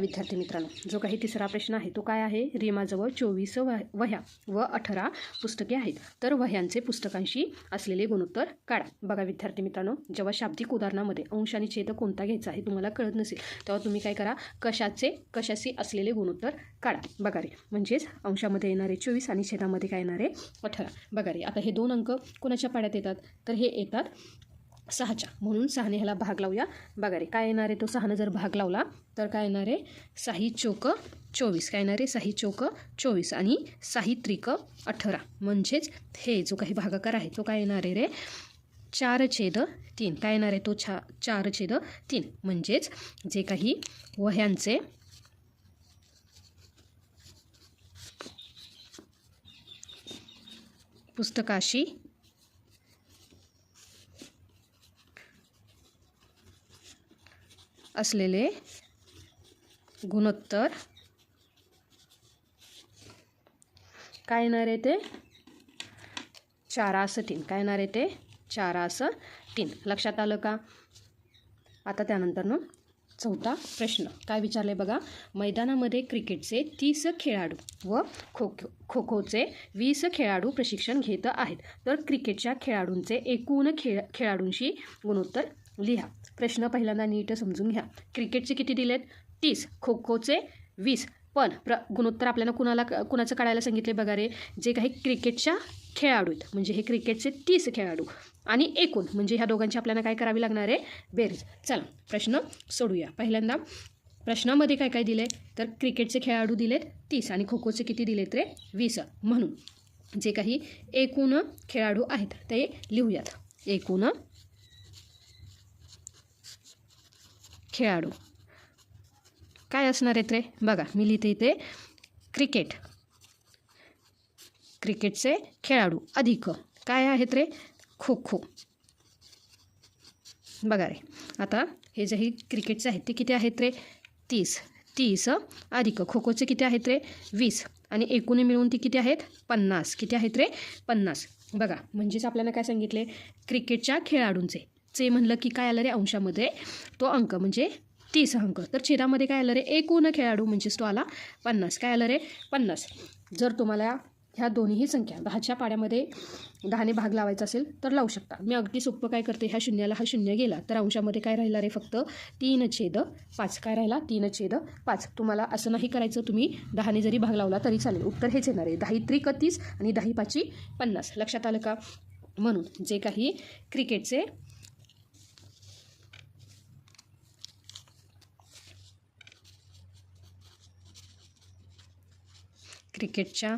विद्यार्थी मित्रांनो. जो काही तिसरा प्रश्न आहे तो काय आहे? रीमाजवळ चोवीस वह वह्या व अठरा पुस्तके आहेत. तर वह्यांचे पुस्तकांशी असलेले गुणोत्तर काढा. बघा विद्यार्थी मित्रांनो जेव्हा शाब्दिक उदाहरणामध्ये अंश आणि छेद कोणता घ्यायचा हे तुम्हाला कळत नसेल तेव्हा तुम्ही काय करा? कशाचे कशाशी असलेले गुणोत्तर काढा. बघा रे म्हणजेच अंशामध्ये येणारे चोवीस आणि छेदामध्ये काय येणारे? अठरा. बघा रे आता हे दोन अंक कोणाच्या पाड्यात येतात? तर हे येतात सहाच्या. म्हणून सहाने ह्याला भाग लावूया. बघा रे काय येणार आहे तो? सहानं जर भाग लावला तर काय येणार आहे? साही चोक चोवीस. काय येणार आहे? साही चोक चोवीस आणि साही त्रिक अठरा. म्हणजेच हे जो काही भागाकार आहे तो काय येणार आहे रे? चार छेद तीन. काय येणार आहे तो? छा चार छेद तीन. म्हणजेच जे काही वह्यांचे पुस्तकाशी असलेले गुणोत्तर. काय येणार आहे ते? चारास तीन काय येणार आहे ते? चारास तीन लक्षात आलं का? आता त्यानंतरनं चौथा प्रश्न. काय विचारले बघा? मैदानामध्ये क्रिकेटचे तीस खेळाडू व खो खो खो खोचे वीस खेळाडू प्रशिक्षण घेत आहेत. तर क्रिकेटच्या खेळाडूंचे एकूण खेळ खेळाडूंशी गुणोत्तर लिहा. प्रश्न पहिल्यांदा नीट समजून घ्या. क्रिकेटचे किती दिलेत? तीस. खो खोचे वीस. पण प्र गुणोत्तर आपल्याला कुणाला कुणाचं काढायला सांगितले बघा रे? जे काही क्रिकेटच्या खेळाडू आहेत. म्हणजे हे क्रिकेटचे तीस खेळाडू. आणि एकूण म्हणजे ह्या दोघांची आपल्याला काय करावी लागणार आहे? बेरीज. चला प्रश्न सोडूया. पहिल्यांदा प्रश्नामध्ये काय काय दिले तर क्रिकेटचे खेळाडू दिलेत तीस आणि खो खोचे किती दिलेत रे? वीस. म्हणून जे काही एकूण खेळाडू आहेत ते लिहूयात. एकूण खेळाडू. काय असणार आहेत रे? बघा मी लिहिते इथे क्रिकेट. क्रिकेटचे खेळाडू अधिक. काय आहेत रे? खो खो बघा रे आता हे जे क्रिकेटचे आहेत ते किती आहेत रे? तीस. तीस अधिक. खो खोचे किती आहेत रे? वीस. आणि एकूण मिळून ती किती आहेत? पन्नास. किती आहेत रे? पन्नास. बघा म्हणजेच आपल्याला काय सांगितले? क्रिकेटच्या खेळाडूंचे. चे म्हणलं की काय आलं रे अंशामध्ये? तो अंक म्हणजे तीस अंक. तर छेदामध्ये काय आलं रे? एकूण खेळाडू म्हणजेच तो आला पन्नास. काय आलं रे? पन्नास. जर तुम्हाला ह्या दोन्हीही संख्या दहाच्या पाड्यामध्ये दहाने भाग लावायचा असेल तर लावू शकता. मी अगदी सोपं काय करते? ह्या शून्याला हा शून्य गेला तर अंशामध्ये काय राहिला रे फक्त? तीन छेद पाच. काय राहिला? तीन छेद पाच. तुम्हाला असं नाही करायचं. तुम्ही दहाने जरी भाग लावला तरी चालेल. उत्तर हेच येणार आहे. दहा त्रिक तीस आणि दही पाची पन्नास. लक्षात आलं का? म्हणून जे काही क्रिकेटचे क्रिकेटच्या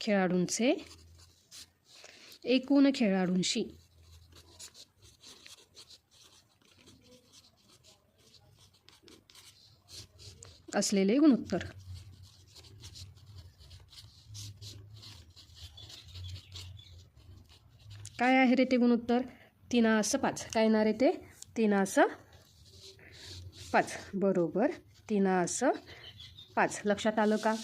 खेळाडूंचे एकूण खेळाडूंशी. असलेले गुणोत्तर. काय आहे रे ते गुणोत्तर? तीनास पाच. काय येणार आहे ते? तीनास पाच. बरोबर. तीनास पाच. लक्षात आलं का?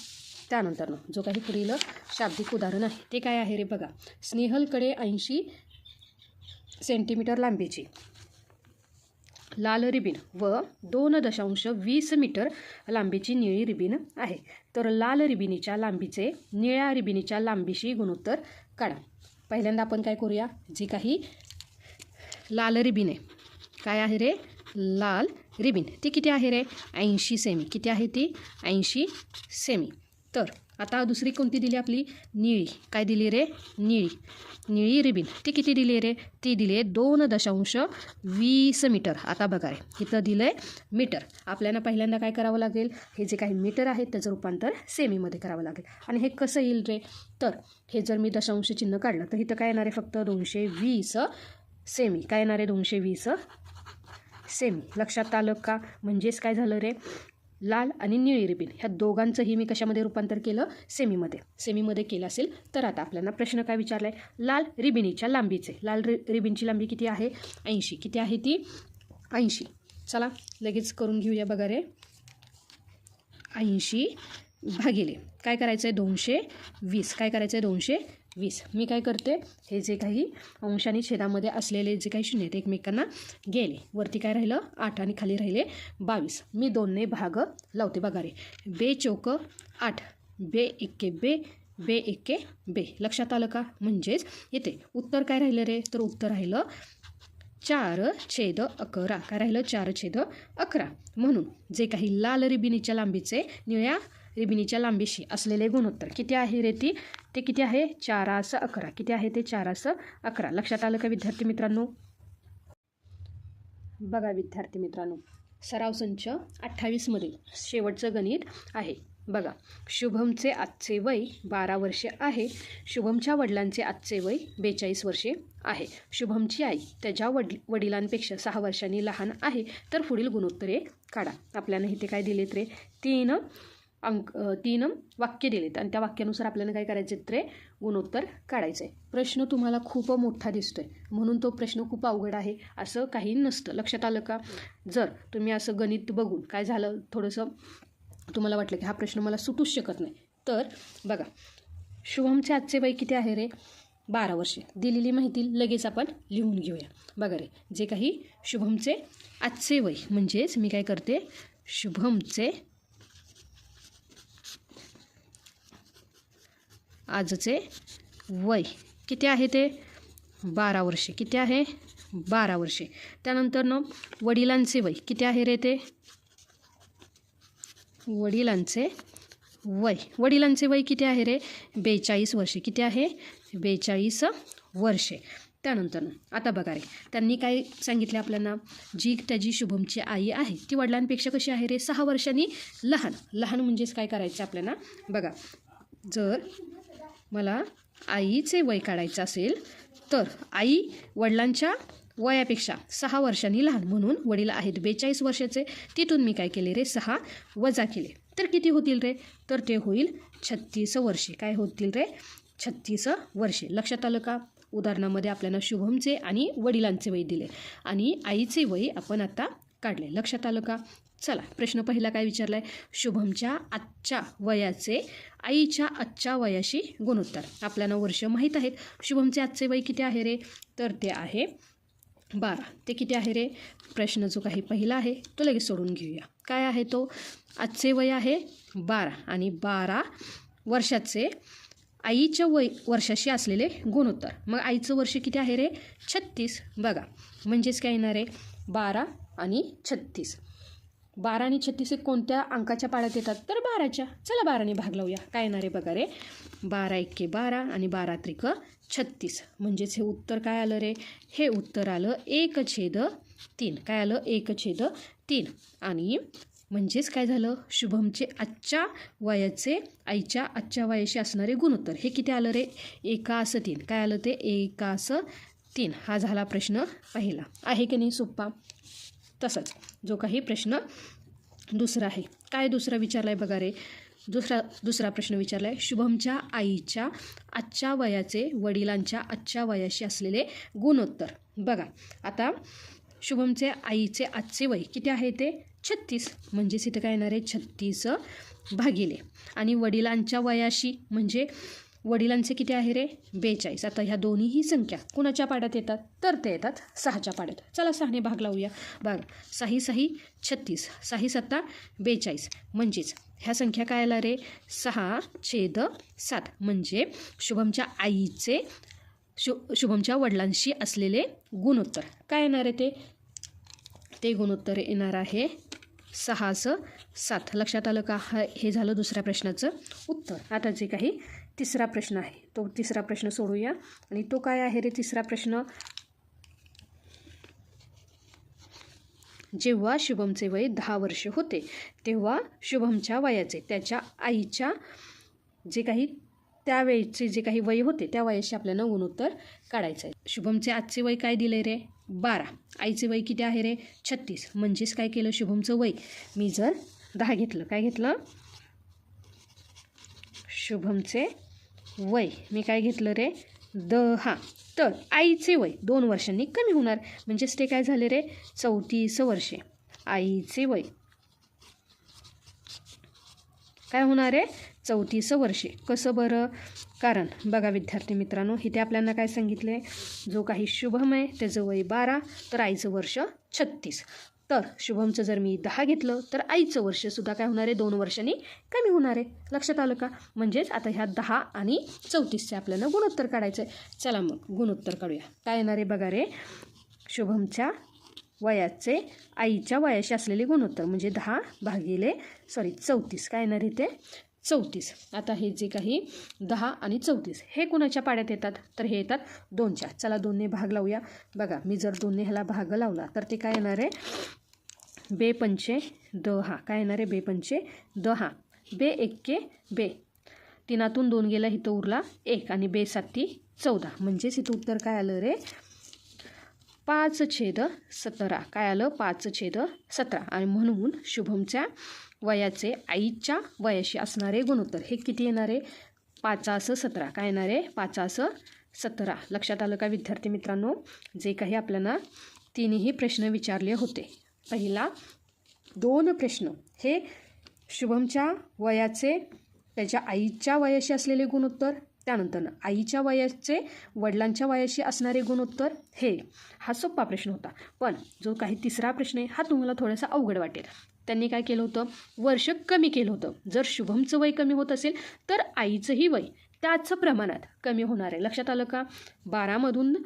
त्यानंतर जो काही पुढील शाब्दिक उदाहरण आहे ते काय आहे रे बघा. स्नेहलकडे ऐंशी सेंटीमीटर लांबीची. लाल रिबीन व दोन दशांश वीस मीटर लांबीची निळी रिबीन आहे. तर लाल रिबिनीच्या लांबीचे निळ्या रिबिनीच्या लांबीशी गुणोत्तर काढा. पहिल्यांदा आपण काय करूया? जी काही लाल रिबीन आहे. काय आहे रे? लाल रिबीन. ती किती आहे रे? ऐंशी सेमी किती आहे ती? ऐंशी सेमी तर आता दुसरी कोणती दिली आपली? निळी. काय दिली रे? निळी. निळी रिबीन. ती किती दिली रे? ती दिली आहे दोन दशांश वीस मीटर. आता बघा रे. इथं दिलं आहे मीटर. आपल्याला पहिल्यांदा काय करावं लागेल? हे जे काही मीटर आहे त्याचं रूपांतर सेमीमध्ये करावं लागेल. आणि हे कसं येईल रे? तर हे जर मी दशांश चिन्ह काढलं तर इथं काय येणार आहे? फक्त दोनशे वीस सेमी काय येणार आहे? दोनशे वीस सेमी लक्षात आलं का? म्हणजेच काय झालं रे? लाल आणि निळी रिबीन. ह्या दोघांचंही मी कशामध्ये रूपांतर केलं? सेमीमध्ये. सेमीमध्ये केलं असेल तर आता आपल्याला प्रश्न काय विचारला आहे लाल रिबिनीच्या लांबीचे. लाल रि रिबिनची लांबी किती आहे? ऐंशी. किती आहे ती? ऐंशी. चला लगेच करून घेऊया बघा रे. ऐंशी भागिले. काय करायचं आहे दोनशे वीस. काय करायचं आहे दोनशे वीस. मी काय करते हे जे काही अंश आणि छेदामध्ये असलेले जे काही शून्य आहेत एकमेकांना गेले. वरती काय राहिलं? आठ आणि खाली राहिले बावीस. मी दोनने भाग लावते बघा रे. बे चौक आठ बे एक्के बे बे एक्के बे. लक्षात आलं का? म्हणजेच येते. उत्तर काय राहिलं रे? तर उत्तर राहिलं चार छेद अकरा. काय राहिलं? चार छेद अकरा. म्हणून जे काही लाल रिबिनीच्या लांबीचे निळ्या रिबिनीच्या लांबीशी असलेले गुणोत्तर. किती आहे रे ती? ते किती आहे? चारास अकरा. किती आहे ते? चारास अकरा. लक्षात आलं का विद्यार्थी मित्रांनो? बघा विद्यार्थी मित्रांनो सराव संच अठ्ठावीसमधील शेवटचं गणित आहे. बघा शुभमचे आजचे वय बारा वर्षे आहे. शुभमच्या वडिलांचे आजचे वय बेचाळीस वर्षे आहे. शुभमची आई त्याच्या वड वडिलांपेक्षा सहा वर्षांनी लहान आहे. तर पुढील गुणोत्तरे काढा. आपल्याला इथे काय दिलेत रे? तीन अंक तीन वाक्य दिलेत. आणि त्या वाक्यानुसार आपल्याला काय करायचे आहेत गुणोत्तर काढायचं आहे प्रश्न तुम्हाला खूप मोठा दिसतोय. म्हणून तो प्रश्न खूप अवघड आहे. असं काही नसतं. लक्षात आलं का? जर तुम्ही असं गणित बघून काय झालं? थोडंसं तुम्हाला वाटलं की हा प्रश्न मला सुटूच शकत नाही. तर बघा शुभमचे आजचे वय किती आहे रे? बारा वर्षे. दिलेली माहिती लगेच आपण लिहून घेऊया. बघा रे जे काही शुभमचे आजचे वय म्हणजेच मी काय करते? शुभमचे आजचे वय किती आहे ते? बारा वर्षे. किती आहे? बारा वर्षे. त्यानंतर न वडिलांचे वय किती आहे रे ते? वडिलांचे वय. वडिलांचे वय किती आहे रे? बेचाळीस वर्षे. किती आहे? बेचाळीस वर्षे. त्यानंतर आता बघा रे. त्यांनी काय सांगितले आपल्याला? जी त्याची शुभमची आई आहे ती वडिलांपेक्षा कशी आहे रे? सहा वर्षांनी लहान. लहान म्हणजेच काय करायचं आपल्याला? बघा. जर मला आईचे वय काढायचं असेल तर आई वडिलांच्या वयापेक्षा सहा वर्षांनी लहान म्हणून वडील आहेत. बेचाळीस वर्षाचे. तिथून मी काय केले रे? सहा वजा केले. तर किती होतील रे? तर ते होईल छत्तीस वर्षे. काय होतील रे? छत्तीस वर्षे. लक्षात आलं का? उदाहरणामध्ये आपल्याला शुभमचे आणि वडिलांचे वय दिले आणि आईचे वय आपण आता काढले. लक्षात आलं का? चला प्रश्न पहिला काय विचारला आहे शुभमच्या आजच्या वयाचे आईच्या आजच्या वयाशी गुणोत्तर. आपल्याला वर्ष माहीत आहेत. शुभमचे आजचे वय किती आहे रे? तर ते आहे बारा. ते किती आहे रे? प्रश्न जो काही पहिला आहे तो लगेच सोडून घेऊया. काय आहे तो? आजचे वय आहे बारा आणि बारा वर्षाचे आईच्या वय वर्षाशी असलेले गुणोत्तर. मग आईचं वर्ष किती आहे रे? छत्तीस. बघा म्हणजेच काय येणार आहे? बारा आणि छत्तीस. बारा आणि छत्तीस हे कोणत्या अंकाच्या पाड्यात येतात? तर बाराच्या. चला बाराने भाग लावूया. काय येणार आहे बघा रे? बारा एक्के बारा आणि बारा त्रिक छत्तीस. म्हणजेच हे उत्तर काय आलं रे? हे उत्तर आलं एक छेद तीन. काय आलं? एक छेद तीन. आणि म्हणजेच काय झालं? शुभमचे आजच्या वयाचे आईच्या आजच्या वयाशी असणारे गुणोत्तर. हे किती आलं रे? एकास तीन. काय आलं ते? एकास तीन. हा झाला प्रश्न पहिला. आहे की नाही सोप्पा? तसंच जो काही प्रश्न दुसरा आहे. काय दुसरा विचारला आहे बघा रे? दुसरा दुसरा प्रश्न विचारला आहे शुभमच्या आईच्या आजच्या वयाचे वडिलांच्या आजच्या वयाशी असलेले गुणोत्तर. बघा आता शुभमचे आईचे आजचे वय किती आहे ते? छत्तीस. म्हणजेच इथं काय येणार आहे? छत्तीस भागिले. आणि वडिलांच्या वयाशी म्हणजे वडिलांचे किती आहे रे? बेचाळीस. आता ह्या दोन्हीही संख्या कुणाच्या पाड्यात येतात? तर ते येतात सहाच्या पाड्यात. चला सहाने भाग लावूया. बघ सही सही छत्तीस. सही सत्ता बेचाळीस. म्हणजेच ह्या संख्या काय आला रे? सहा छेद सात. म्हणजे शुभमच्या आईचे शु शुभमच्या वडिलांशी असलेले गुणोत्तर. काय येणार आहे ते? ते गुणोत्तर येणार आहे सहास सात. लक्षात आलं का? हा हे झालं दुसऱ्या प्रश्नाचं उत्तर. आता जे काही तिसरा प्रश्न आहे. तो तिसरा प्रश्न सोडूया. आणि तो काय आहे रे तिसरा प्रश्न? जेव्हा शुभमचे वय दहा वर्ष होते तेव्हा शुभमच्या वयाचे त्याच्या आईच्या जे काही त्यावेळेचे जे काही वय होते त्या वयाशी आपल्याला गुणोत्तर काढायचं आहे. शुभमचे आजचे वय काय दिले रे? बारा. आईचे वय किती आहे रे? छत्तीस. म्हणजेच काय केलं शुभमचं वय? मी जर दहा घेतलं. काय घेतलं? शुभमचे वय. मी काय घेतलं रे? दहा तर आईचे वय. दोन वर्षांनी कमी होणार. म्हणजेच ते काय झाले रे? चौतीस वर्षे. आईचे वय. काय होणार आहे? चौतीस वर्षे. कसं बरं? कारण बघा विद्यार्थी मित्रांनो इथे आपल्याला काय सांगितलं आहे जो काही शुभम आहे त्याचं वय बारा तर आईचं वर्ष छत्तीस. तर शुभमचं जर मी दहा घेतलं तर आईचं वर्षसुद्धा काय होणार आहे? दोन वर्षांनी कमी होणार आहे. लक्षात आलं का? म्हणजेच आता ह्या दहा आणि चौतीसचे आपल्याला गुणोत्तर काढायचं आहे चला मग गुणोत्तर काढूया. काय येणार आहे बघा रे? शुभमच्या वयाचे आईच्या वयाशी असलेले गुणोत्तर म्हणजे दहा भागिले सॉरी चौतीस. काय येणार आहे ते? चौतीस. आता हे जे काही दहा आणि चौतीस हे कुणाच्या पाड्यात येतात? तर हे येतात दोनच्या. चला दोनने भाग लावूया. बघा मी जर दोनने ह्याला भाग लावला तर ते काय येणार आहे? बे पंचे दहा काय येणार आहे? बे पंचे दहा बे एक्के बे. तीनातून दोन गेला इथं उरला एक आणि बे साती चौदा. म्हणजेच इथं उत्तर काय आलं रे? पाच छेद सतरा. काय आलं? पाच छेद सतरा. आणि म्हणून शुभमच्या वयाचे आईच्या वयाशी असणारे गुणोत्तर. हे किती येणार आहे? पाचास सतरा. काय येणार आहे? पाचास सतरा. लक्षात आलं का विद्यार्थी मित्रांनो? जे काही आपल्याला तिन्ही प्रश्न विचारले होते. पहिला दोन प्रश्न. हे शुभमच्या वयाचे त्याच्या आईच्या वयाशी असलेले गुणोत्तर त्यानंतर आईच्या वयाचे वडिलांच्या वयाशी असणारे गुणोत्तर हे. हा सोपा प्रश्न होता. पण जो काही तिसरा प्रश्न आहे हा तुम्हाला थोडासा अवघड वाटेल. त्यांनी काय केलं होतं? वर्ष कमी केलं होतं. जर शुभमचं वय कमी होत असेल तर आईचंही वय त्याच प्रमाणात कमी होणार आहे. लक्षात आलं का? बारामधून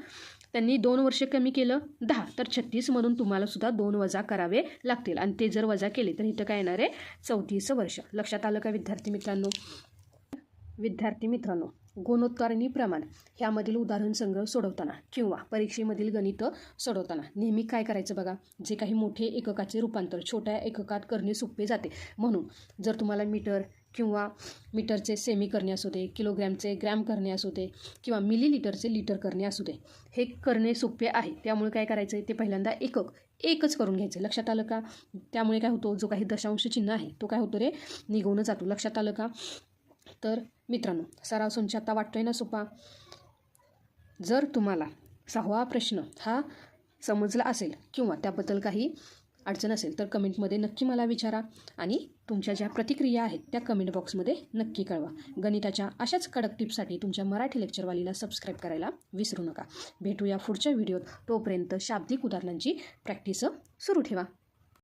त्यांनी दोन वर्ष कमी केलं. दहा तर छत्तीसमधून तुम्हाला सुद्धा दोन वजा करावे लागतील. आणि ते जर वजा केले तर इथं काय येणार आहे? चौतीस वर्ष. लक्षात आलं का विद्यार्थी मित्रांनो? विद्यार्थी मित्रांनो गुणोत्तरणी प्रमाण ह्यामधील उदाहरण संग्रह सोडवताना किंवा परीक्षेमधील गणितं सोडवताना नेहमी काय करायचं बघा? जे काही मोठे एककाचे रूपांतर छोट्या एककात करणे सोपे जाते. म्हणून जर तुम्हाला मीटर किंवा मीटरचे सेमी करणे असू दे किलोग्रॅमचे ग्रॅम करणे असू दे किंवा मिलीलिटरचे लिटर करणे असू दे हे करणे सोपे आहे. त्यामुळे काय करायचं आहे ते पहिल्यांदा एकक एकच करून घ्यायचं लक्षात आलं का? त्यामुळे काय होतो? जो काही दशांश चिन्ह आहे तो काय होतो रे? निघून जातो. लक्षात आलं का? तर मित्रांनो सराव संच आता वाटतोय ना सोपा? जर तुम्हाला सहावा प्रश्न हा समजला असेल किंवा त्याबद्दल काही अडचण असेल तर कमेंटमध्ये नक्की मला विचारा आणि तुमच्या ज्या प्रतिक्रिया आहेत त्या कमेंट बॉक्समध्ये नक्की कळवा. गणिताच्या अशाच कडक टिप्ससाठी तुमच्या मराठी लेक्चरवालीला सबस्क्राईब करायला विसरू नका. भेटूया पुढच्या व्हिडिओत. तोपर्यंत शाब्दिक उदाहरणांची प्रॅक्टिस सुरू ठेवा.